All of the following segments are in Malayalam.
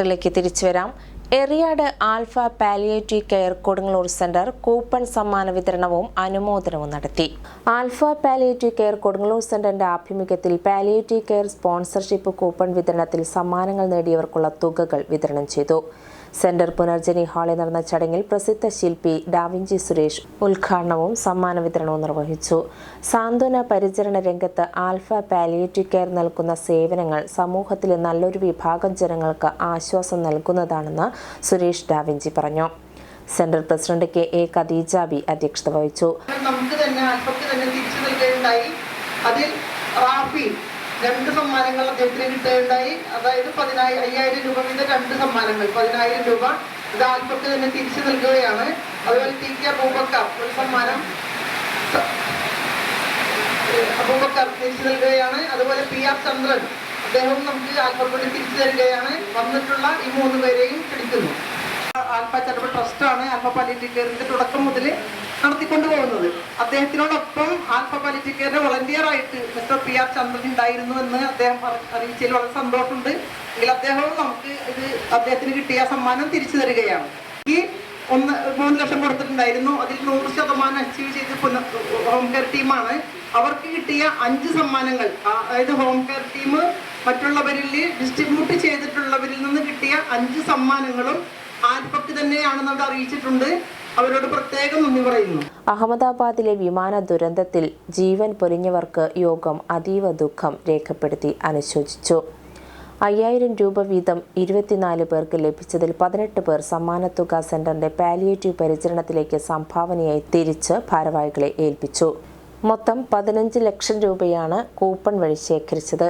വാർത്തകളിലേക്ക് തിരിച്ചു വരാം. Eriyad Alpha palliative care Kodungallur centre coupon സമ്മാന വിതരണവും അനുമോദനവും നടത്തി. ആൽഫ പാലിയേറ്റീവ് കെയർ കൊടുങ്ങല്ലൂർ സെന്ററിന്റെ ആഭിമുഖ്യത്തിൽ പാലിയേറ്റീവ് കെയർ സ്പോൺസർഷിപ്പ് കൂപ്പൺ വിതരണത്തിൽ സമ്മാനങ്ങൾ നേടിയവർക്കുള്ള തുകകൾ വിതരണം ചെയ്തു. സെന്റർ പുനർജനി ഹാളിൽ നടന്ന ചടങ്ങിൽ പ്രസിദ്ധ ശില്പി ഡാവിഞ്ചി സുരേഷ് ഉദ്ഘാടനവും സമ്മാന വിതരണവും നിർവഹിച്ചു. സാന്ത്വന പരിചരണ രംഗത്ത് ആൽഫ പാലിയേറ്റീവ് കെയർ നൽകുന്ന സേവനങ്ങൾ സമൂഹത്തിലെ നല്ലൊരു വിഭാഗം ജനങ്ങൾക്ക് ആശ്വാസം നൽകുന്നതാണെന്ന് സുരേഷ് ഡാവിഞ്ചി പറഞ്ഞു. Centre president K A Khadeejabi അധ്യക്ഷത വഹിച്ചു. നമുക്ക് തന്നെ തന്നെ തിരിച്ചു നൽകുകയുണ്ടായി അതിൽ റാഫി രണ്ട് സമ്മാനങ്ങൾ അദ്ദേഹത്തിന് കിട്ടുകയുണ്ടായി അതായത് പതിനായി അയ്യായിരം രൂപ വീതം രണ്ട് സമ്മാനങ്ങൾ. പതിനായിരം രൂപ ഇത് ആൽപ്പത്തിൽ തന്നെ തിരിച്ചു നൽകുകയാണ്. അതുപോലെ ടി കെ അബൂബക്കർ ഒരു സമ്മാനം. അബൂബക്കർ തിരിച്ചു നൽകുകയാണ്. അതുപോലെ പി ആർ ചന്ദ്രൻ അദ്ദേഹവും നമുക്ക് ആൽപ്പത്തിൽ തിരിച്ചു തരികയാണ്. വന്നിട്ടുള്ള ഈ മൂന്ന് പേരെയും പിടിക്കുന്നു. ആൽപ്പ ചരബ ട്രസ്റ്റാണ് ആൽപ്പ പാലിറ്റീവ് കെയറിന്റെ തുടക്കം മുതൽ നടത്തിക്കൊണ്ടു പോകുന്നത് അദ്ദേഹത്തിനോടൊപ്പം ആൽഫ പാലിറ്റീവ് കെയറിന്റെ വളണ്ടിയർ ആയിട്ട് മിസ്റ്റർ പി ആർ ചന്ദ്രൻ ഉണ്ടായിരുന്നു എന്ന് അദ്ദേഹം അറി- അറിയിച്ചതിൽ വളരെ സന്തോഷമുണ്ട്. എങ്കിൽ അദ്ദേഹവും നമുക്ക് ഇത് അദ്ദേഹത്തിന് കിട്ടിയ സമ്മാനം തിരിച്ചു തരികയാണ്. ഈ ഒന്ന് മൂന്ന് ലക്ഷം കൊടുത്തിട്ടുണ്ടായിരുന്നു. അതിൽ നൂറ് ശതമാനം അച്ചീവ് ചെയ്ത് പുന- ഹോം കെയർ ടീമാണ് അവർക്ക് കിട്ടിയ അഞ്ച് സമ്മാനങ്ങൾ. അതായത് ഹോം കെയർ ടീം മറ്റുള്ളവരിൽ ഡിസ്ട്രിബ്യൂട്ട് ചെയ്തിട്ടുള്ളവരിൽ നിന്ന് കിട്ടിയ അഞ്ച് സമ്മാനങ്ങളും ആൽഫക്ക് തന്നെയാണെന്ന് അവിടെ അറിയിച്ചിട്ടുണ്ട്. അവരോട് പ്രത്യേകം നന്ദി പറയുന്നു. അഹമ്മദാബാദിലെ വിമാന ദുരന്തത്തിൽ ജീവൻ പൊലിഞ്ഞവർക്ക് യോഗം അതീവ ദുഃഖം രേഖപ്പെടുത്തി അനുശോചിച്ചു. അയ്യായിരം രൂപ വീതം ഇരുപത്തിനാല് പേർക്ക് ലഭിച്ചതിൽ പതിനെട്ട് പേർ സമ്മാനത്തുക സെന്ററിന്റെ പാലിയേറ്റീവ് പരിചരണത്തിലേക്ക് സംഭാവനയായി തിരിച്ച് ഭാരവാഹികളെ ഏൽപ്പിച്ചു. മൊത്തം പതിനഞ്ച് ലക്ഷം രൂപയാണ് കൂപ്പൺ വഴി ശേഖരിച്ചത്.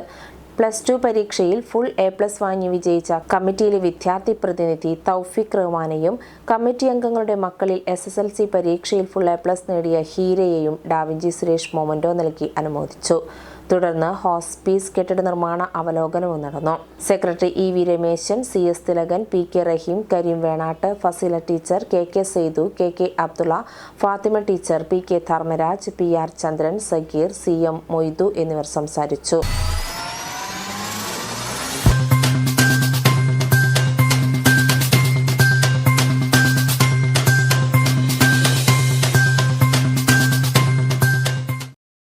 പ്ലസ് ടു പരീക്ഷയിൽ ഫുൾ എ പ്ലസ് വാങ്ങി വിജയിച്ച കമ്മിറ്റിയിലെ വിദ്യാർത്ഥി പ്രതിനിധി തൗഫിക് റഹ്മാനെയും കമ്മിറ്റി അംഗങ്ങളുടെ മക്കളിൽ എസ് എസ് എൽ സി പരീക്ഷയിൽ ഫുൾ എ പ്ലസ് നേടിയ ഹീരയെയും ഡാവിഞ്ചി സുരേഷ് മൊമന്റോ നൽകി അനുമോദിച്ചു. തുടർന്ന് ഹോസ്പീസ് കെട്ടിട നിർമ്മാണ അവലോകനവും നടന്നു. Secretary E V Rameshan C S Thilakan P K Raheem Kareem Venattu Fazeela teacher K K Saidu K K Abdulla Fathima teacher P K Dharmaraj P R Chandran Sageer C M Moidu എന്നിവർ സംസാരിച്ചു.